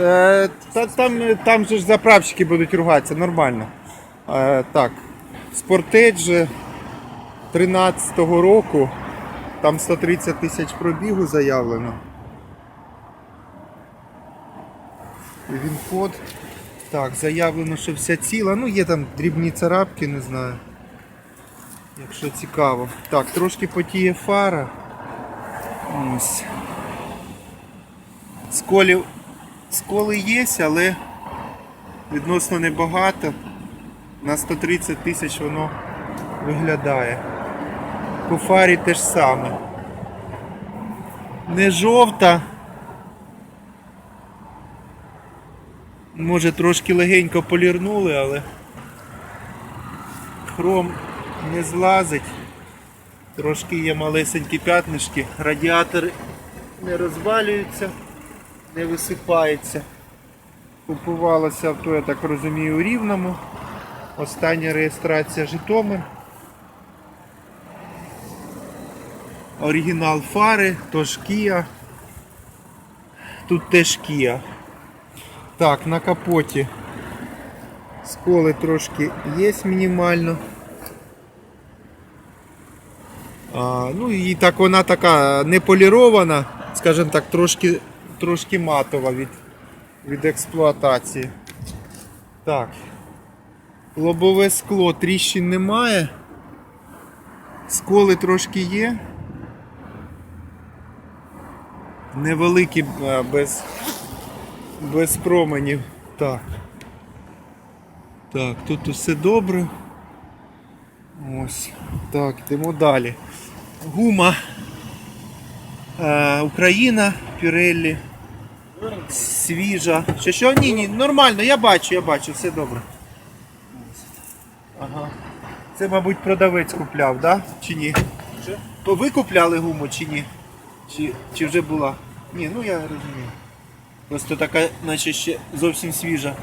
Е, та, там, там же ж заправщики будуть ругатися, нормально. Е, так, Sportage 13-го року, там 130 тисяч пробігу заявлено. Він код. Так, заявлено, що вся ціла. Ну, є там дрібні царапки, не знаю. Якщо цікаво. Так, трошки потіє фара. Ось. Сколів, сколи є, але відносно небагато. На 130 тисяч воно виглядає. По фарі те ж саме. Не жовта. Може трошки легенько полірнули, але хром не злазить. Трошки є малесенькі п'ятнишки, радіатори не розвалюються, не висипаються. Купувалося авто, я так розумію, у Рівному. Остання реєстрація Житомир. Оригінал фари, тож Kia. Тут теж Kia. Так, на капоті сколи трошки є мінімально. А, ну і так вона така не полірована, скажімо так, трошки, трошки матова від, від експлуатації. Так. Лобове скло тріщин немає. Сколи трошки є. Невеликі без, без променів. Так. Так, тут усе добре. Ось. Так, йдемо далі. Гума. Е, Україна, Піреллі. Свіжа. Що що? Ні, ні, нормально, я бачу, я бачу, все добре. Ага. Це, мабуть, продавець купляв, да? Чи ні? То ви купляли гуму чи ні? Чи, чи вже була? Ні, ну я розумію. Просто така, наче ще зовсім свіжа.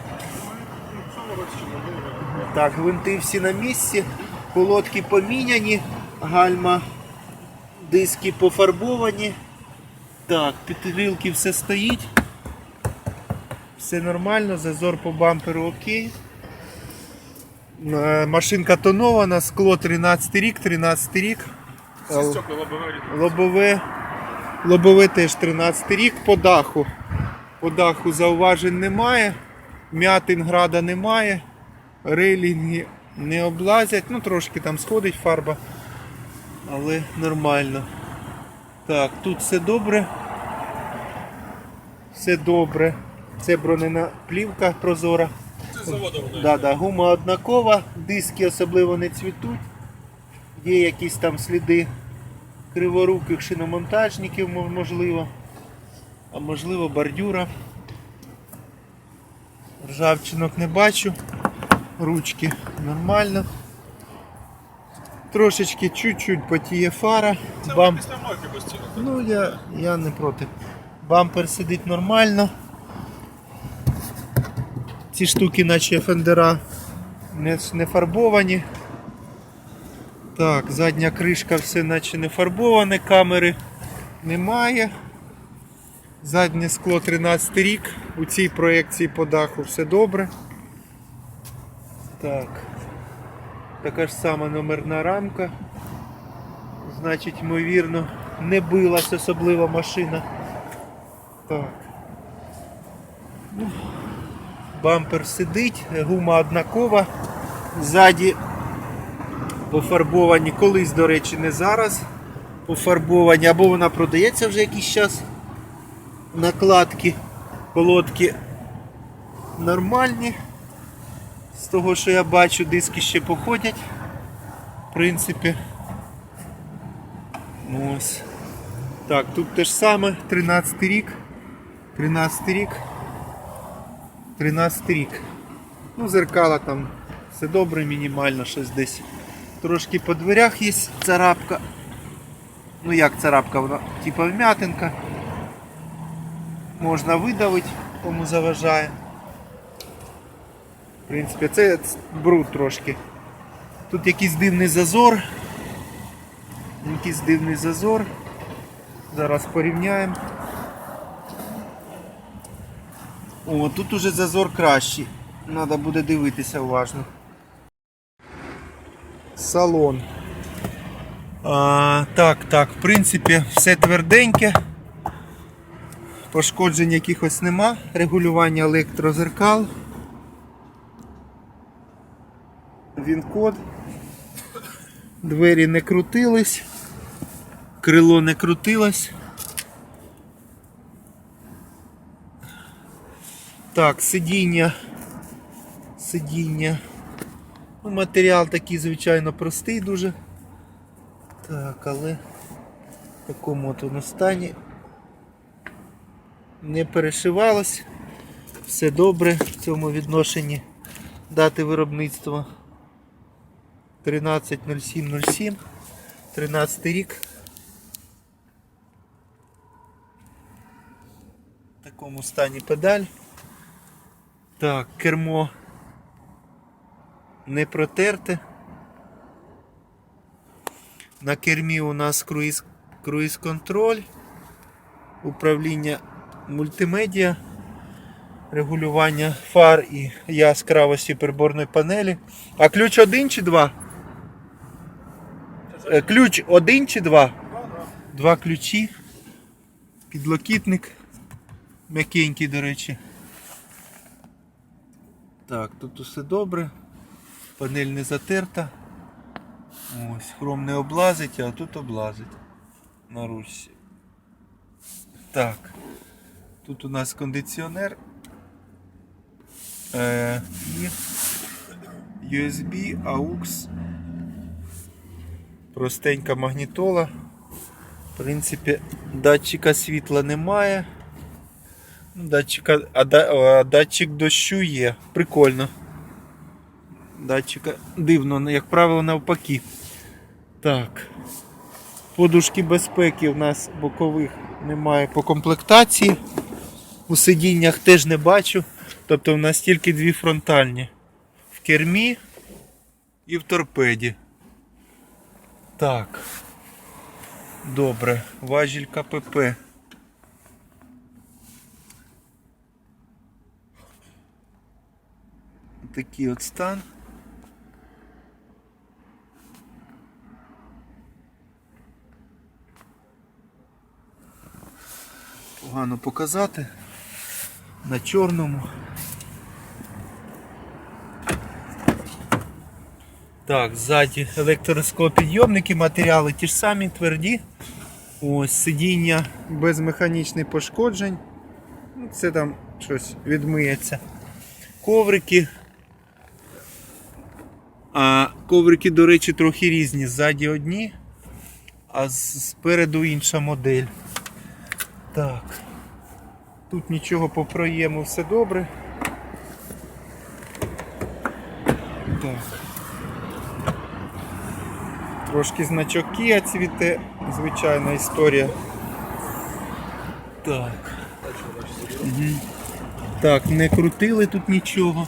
Так, гвинти всі на місці, колодки поміняні, гальма, диски пофарбовані. Так, підгрілки все стоїть. Все нормально, зазор по бамперу окей. Е, Машинка тонована, скло 13 рік, 13 рік. Лобове Лобове, лобове теж 13 рік по даху. По даху зауважень немає, м'ятин града немає, рейлінги не облазять, ну трошки там сходить фарба, але нормально. Так, тут все добре. Все добре. Це бронена плівка прозора. Це заводу воно. Да, да, гума однакова, диски особливо не цвітуть. Є якісь там сліди криворуких шиномонтажників, можливо. А можливо бордюра. Ржавчинок не бачу. Ручки нормально. Трошечки чуть-чуть потіє фара. Це Бам... після мойки постійно. Ну я, я не проти. Бампер сидить нормально. Ці штуки, наче фендера, не, не фарбовані. Так, задня кришка все наче не фарбоване, камери немає. Заднє скло 13 рік. У цій проєкції по даху все добре. Так. Така ж сама номерна рамка. Значить, ймовірно, не билась особливо машина. Так. Ну, бампер сидить, гума однакова. Ззаді пофарбовані, колись, до речі, не зараз. Пофарбовані, або вона продається вже якийсь час. Накладки, колодки нормальні. З того, що я бачу, диски ще походять. В принципі. Ну, Ось. Так, тут те ж саме, 13 рік. 13 рік. 13 рік. Ну, зеркала там все добре, мінімально, щось десь. Трошки по дверях є царапка. Ну як царапка, вона типа вмятинка. Можна видавити, кому заважає. В принципі, це бруд трошки. Тут якийсь дивний зазор. Якийсь дивний зазор. Зараз порівняємо. О, тут уже зазор кращий. Треба буде дивитися уважно. Салон. А, так, так, в принципі, все тверденьке. Пошкоджень якихось нема. Регулювання електрозеркал. Він код. Двері не крутились. Крило не крутилось. Так, сидіння. Сидіння. Ну, матеріал такий, звичайно, простий дуже. Так, але в такому от воно стані. Не перешивалось. Все добре в цьому відношенні. Дати виробництва 13.07.07. 13 рік. В такому стані педаль. Так, кермо не протерте. На кермі у нас круїз, круїз контроль, управління мультимедіа, регулювання фар і яскравості приборної панелі. А ключ один чи два? Е, Ключ один чи два? Два ключі. Підлокітник. М'якенький, до речі. Так, тут усе добре. Панель не затерта. Ось, хром не облазить, а тут облазить на ручці. Так. Тут у нас кондиціонер. Е, і USB, AUX. Простенька магнітола. В принципі, датчика світла немає. Датчика, а, а датчик дощу є. Прикольно. Датчика дивно, як правило, навпаки. Так. Подушки безпеки в нас бокових немає по комплектації. У сидіннях теж не бачу. Тобто в нас тільки дві фронтальні. В кермі і в торпеді. Так. Добре. Важіль КПП. Такий от стан. Погано показати на чорному. Так, ззаді електросклопідйомники, матеріали ті ж самі, тверді. Ось сидіння без механічних пошкоджень. Це там щось відмиється. Коврики. А коврики, до речі, трохи різні. Ззаді одні, а спереду інша модель. Так. Тут нічого по проєму все добре. Так. Трошки значок Kia цвіте, звичайна історія. Так. Так, не крутили тут нічого.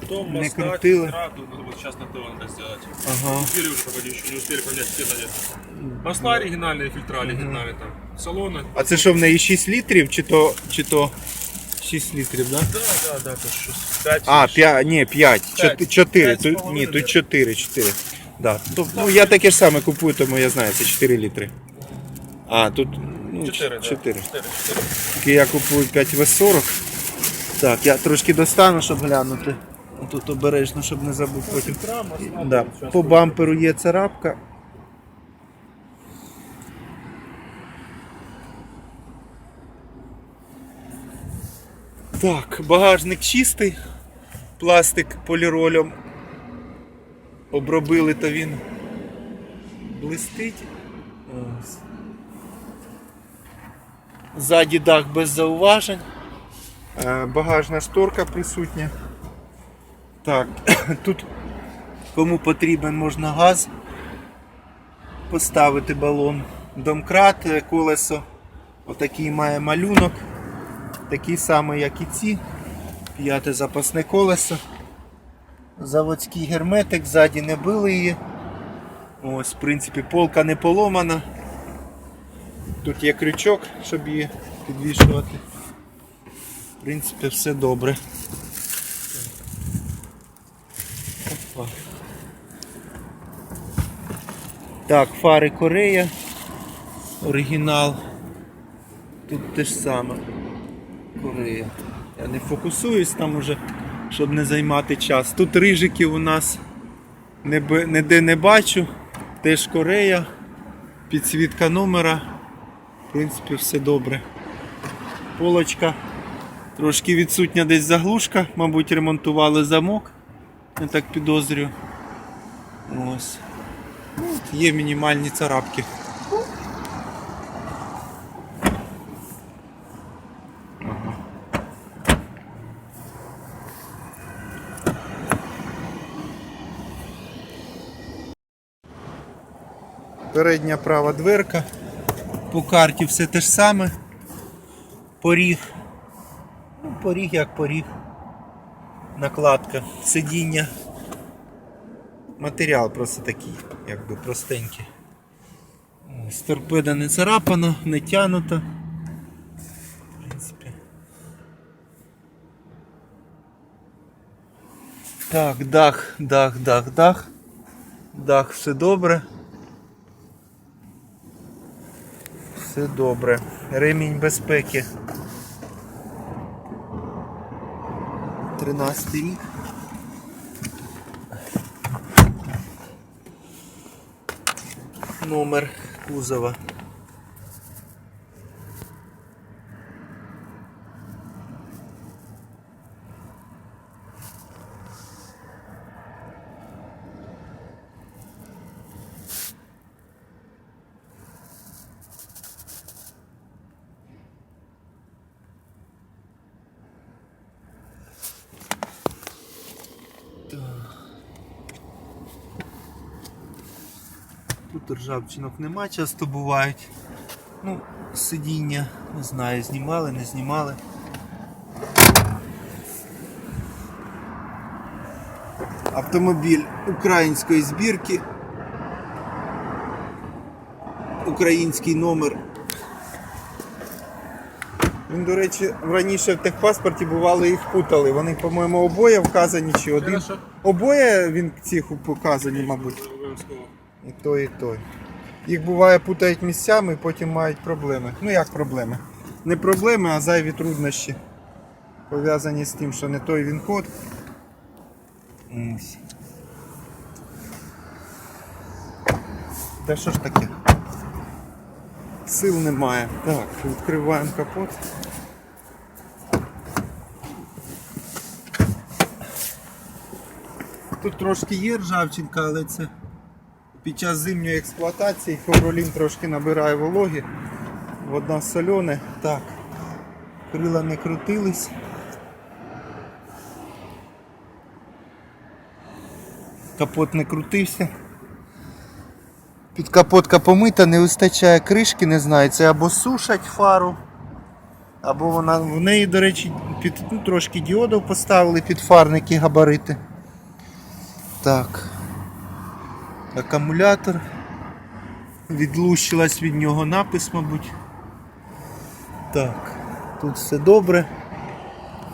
Потом Не моста, крутило. фильтра, тут надо вот сейчас на ТО надо сделать. Ага. Успели уже погоди, еще не успели поменять все надеты. Масла оригинальные, фильтра оригинальные там. Салоны. А це що в неї 6 літрів чи то, чи то 6 літрів, да? Да, да, да, то что 5. А, 5, ні, 5. П'ять. 4. П'ять з Тут, ні, половиною. тут 4, 4. Да. Тобто, ну, я таке ж саме купую, тому я знаю, це 4 літри. А, тут ну, 4, 4. 4. 4, 4. Тільки я купую 5В40. Так, я трошки достану, щоб глянути. Тут обережно, щоб не забути потім. Да. По бамперу є царапка. Так, багажник чистий. Пластик поліролем обробили, то він блистить. Ось. Ззаді дах без зауважень. Е, Багажна шторка присутня. Так, тут Кому потрібен, можна газ поставити балон. Домкрат, е, колесо. Отакий має малюнок. Такий самий, як і ці. П'яте запасне колесо. Заводський герметик, ззаді не били її. Ось, в принципі, полка не поломана. Тут є крючок, щоб її підвішувати. В принципі, все добре. Так, фари Корея. Оригінал. Тут те ж саме. Корея. Я не фокусуюсь там уже, щоб не займати час. Тут рижиків у нас ніде не бачу. Теж Корея. Підсвітка номера. В принципі, все добре. Полочка. Трошки відсутня десь заглушка, мабуть, ремонтували замок. Я так підозрюю. Ось. Є мінімальні царапки. Передня права дверка. По карті все те ж саме. Поріг. Ну, поріг як поріг. Накладка, сидіння. Матеріал просто такий, якби простенький. Ось торпеда не царапана, не тянута. В принципі. Так, дах, дах, дах, дах. Дах, все добре. Все добре. Ремінь безпеки. 13 рік. Номер кузова. Тут ржавчинок нема, часто бувають. Ну, сидіння, не знаю, знімали, не знімали. Автомобіль української збірки. Український номер. Він, до речі, раніше в техпаспорті бували їх путали. Вони, по-моєму, обоє вказані чи один. Обоє він цих показані, мабуть. І той, і той. Їх буває путають місцями і потім мають проблеми. Ну як проблеми? Не проблеми, а зайві труднощі. Пов'язані з тим, що не той він код. Та що ж таке? Сил немає. Так, відкриваємо капот. Тут трошки є ржавчинка, але це під час зимньої експлуатації фобролін трошки набирає вологи. Вода солене. Так. Крила не крутились. Капот не крутився. Підкапотка помита, не вистачає кришки, не знаю, це або сушать фару, або вона в неї, до речі, під, ну, трошки діодів поставили під фарники габарити. Так. Акумулятор. Відлущилась від нього напис, мабуть. Так, тут все добре.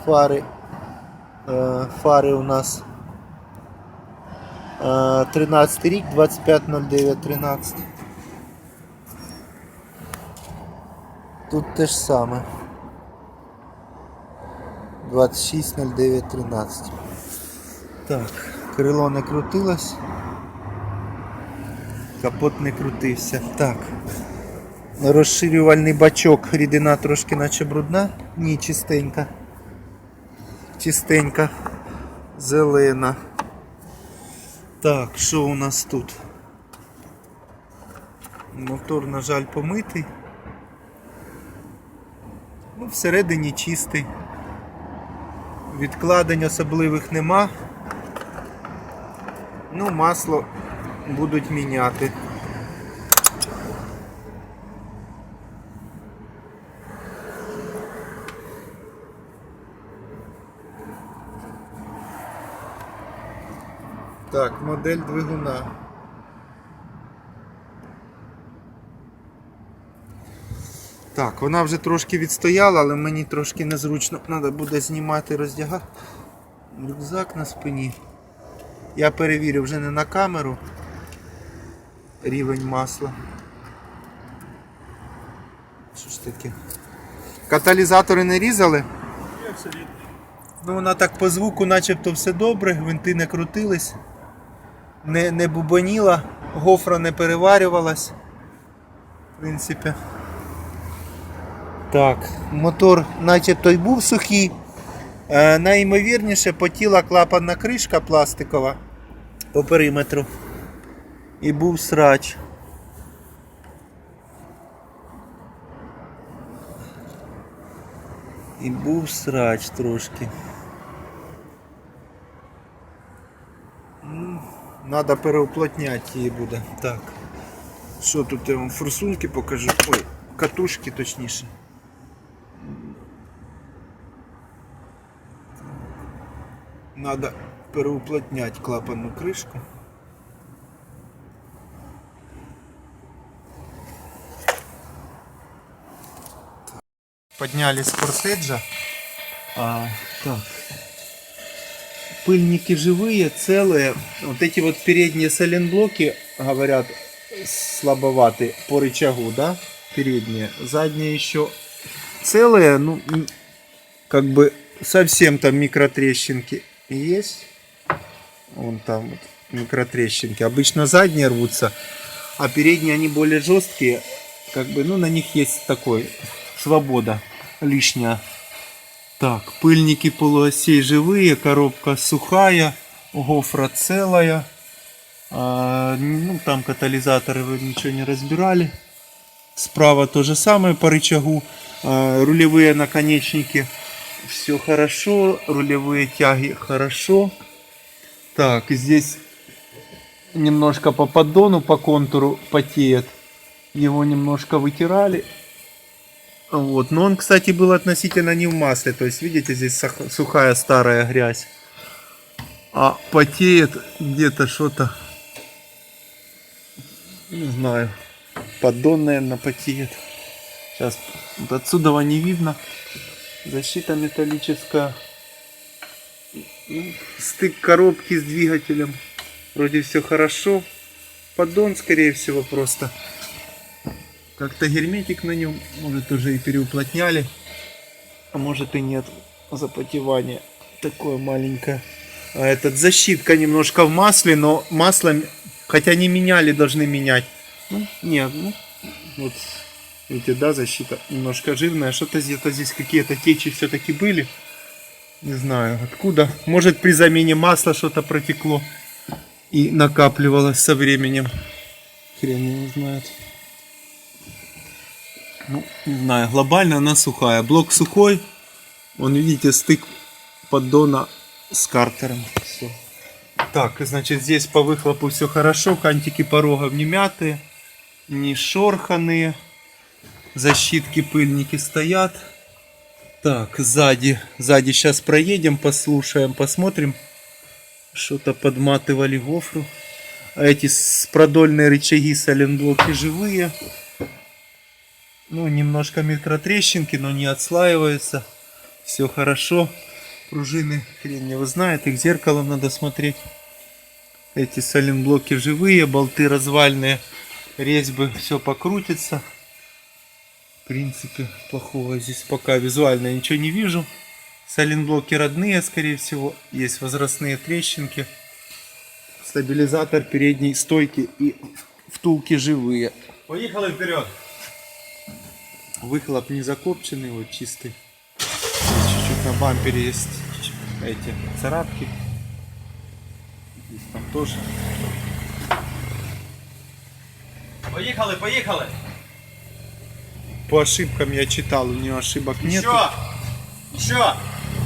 Фари. Е, фари у нас е, 13 рік, 25.09.13. Тут те ж саме. 26.09.13. Так, крило не крутилось. Капот не крутився. Так. Розширювальний бачок, рідина трошки наче брудна. Ні, чистенька. Чистенька. Зелена. Так, що у нас тут? Мотор, на жаль, помитий. Ну, всередині чистий. Відкладень особливих нема. Ну, масло будуть міняти. Так, модель двигуна. Так, вона вже трошки відстояла, але мені трошки незручно. Треба буде знімати роздягати. Рюкзак на спині. Я перевірю вже не на камеру рівень масла. Що ж таке? Каталізатори не різали? Все. Ну, вона так по звуку, начебто все добре, гвинти не крутились, не, не бубоніла, гофра не переварювалась. В принципі. Так, мотор начебто й був сухий. Е, найімовірніше потіла клапанна кришка пластикова по периметру. І був срач. І був срач трошки. Надо переуплотняти її буде. Так. Що тут я вам форсунки покажу? Ой, катушки точніше. Надо переуплотнять клапанну кришку. Подняли с кортеджа. А, так. Пыльники живые, целые. Вот эти вот передние сайлентблоки, говорят, слабоваты по рычагу, да? Передние. Задние еще целые, ну, как бы совсем там микротрещинки есть. Вон там вот микротрещинки. Обычно задние рвутся, а передние они более жесткие. Как бы, ну, на них есть такой свобода лишняя. Так, пыльники полуосей живые, коробка сухая, гофра целая. А, ну, там катализаторы вы ничего не разбирали. Справа то же самое по рычагу. А, рулевые наконечники все хорошо. Рулевые тяги хорошо. Так, здесь немножко по поддону, по контуру потеет. Его немножко вытирали. Вот. Но он, кстати, был относительно не в масле. То есть, видите, здесь сухая старая грязь. А потеет где-то что-то. Не знаю. Поддон, наверное, потеет. Сейчас вот отсюда не видно. Защита металлическая. Ну, стык коробки с двигателем. Вроде все хорошо. Поддон, скорее всего, просто как-то герметик на нем, может уже и переуплотняли, а может и нет запотевания такое маленькое. А этот защитка немножко в масле, но масло, хотя не меняли, должны менять. Ну, нет, ну, вот, видите, да, защита немножко жирная, что-то где-то здесь какие-то течи все-таки были. Не знаю откуда. Может при замене масла что-то протекло и накапливалось со временем. Хрен его знает. Ну, не знаю, глобально она сухая. Блок сухой. Вон, видите, стык поддона с картером. Все. Так, значит, здесь по выхлопу все хорошо. Кантики порогов не мятые, не шорханые. Защитки, пыльники стоят. Так, сзади. Сзади сейчас проедем, послушаем, посмотрим. Что-то подматывали гофру. А эти с- продольные рычаги сайлентблоки живые. Ну, немножко микротрещинки, но не отслаивается. Все хорошо. Пружины, хрен его знает, их зеркалом надо смотреть. Эти сайлентблоки живые, болты развальные, резьбы, все покрутится. В принципе, плохого здесь пока визуально ничего не вижу. Сайлентблоки родные, скорее всего. Есть возрастные трещинки. Стабилизатор передней стойки и втулки живые. Поїхали вперед. Выхлоп не закопченный, вот чистый. Чуть-чуть на бампере есть эти царапки. Здесь там тоже. Поїхали, поїхали. По ошибкам я читал, у нее ошибок нет. Еще! Еще!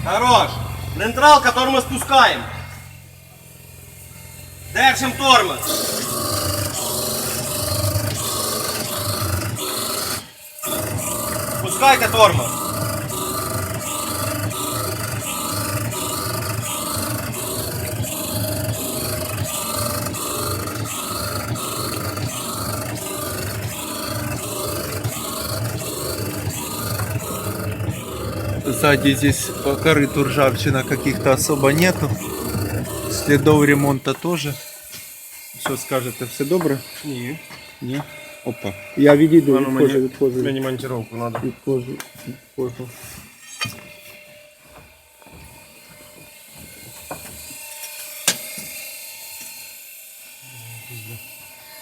Хорош! Нейтралка тормоз спускаем. Держим тормоз. Спускайте тормоз. Сзади здесь по корыту ржавчина каких-то особо нету. Следов ремонта тоже. Що скажете, все добре? Ні. Ні. Опа. Я відійду, А ну, відходжу, мені, відходжу. мені монтировку треба. Відходжу, відходжу.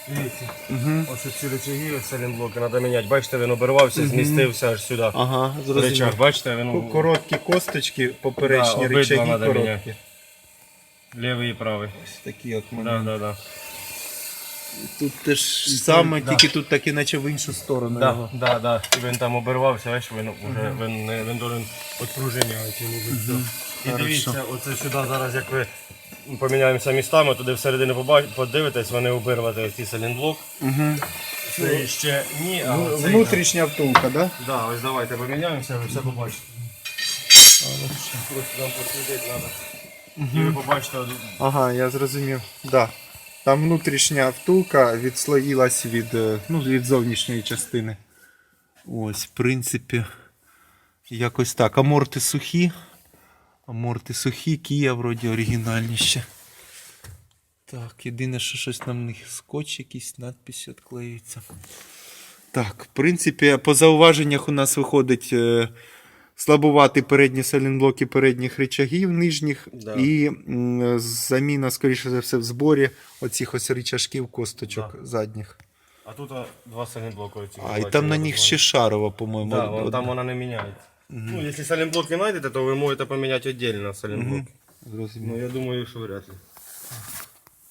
Дивіться. Угу. Ось ці рычаги, ось салінблоки треба міняти. Бачите, він обірвався, змістився аж сюди. Ага, Рычаг, зрозумів. бачите, він Ко- Короткі косточки, Да, поперечні обидва речаги надо короткі. міняти. лівий і правий. Ось такі от Да, мене. да, да. Тут те ж саме, да. тільки тут так іначе в іншу сторону. Да, його. да, да. І він там обірвався, бачиш, він вже він, не- він должен відпружиняти. І Хорошо. дивіться, оце сюди зараз, як ви поміняємося містами, туди всередину подивитесь, вони обірвати цей салінблок. Угу. Це ще ні, а Ну, оцей, Внутрішня втулка, да? Да, ось давайте поміняємося, ви все побачите. Ось нам посвітити треба. І ви побачите, Ага, я зрозумів. Да. Там внутрішня втулка відслоїлась від, е, ну, від зовнішньої частини. Ось, в принципі, якось так. Аморти сухі. Аморти сухі, Кія вроді оригінальні ще. Так, єдине, що щось на них скотч, якийсь надпись відклеюється. Так, в принципі, по зауваженнях у нас виходить е, слабувати передні салінблоки передніх рычагів нижніх Да. і м, заміна, скоріше за все, в зборі оцих ось рычажків косточок задніх. а тут а, два салінблоки. оці, А, і там на я них розумію. ще шарова, по-моєму. Да, вон, од- там вона не міняється. Ну, якщо салінблоки знайдете, то ви можете поміняти віддільно салінблоки. Зрозумів. Ну, я думаю, що вряд ли.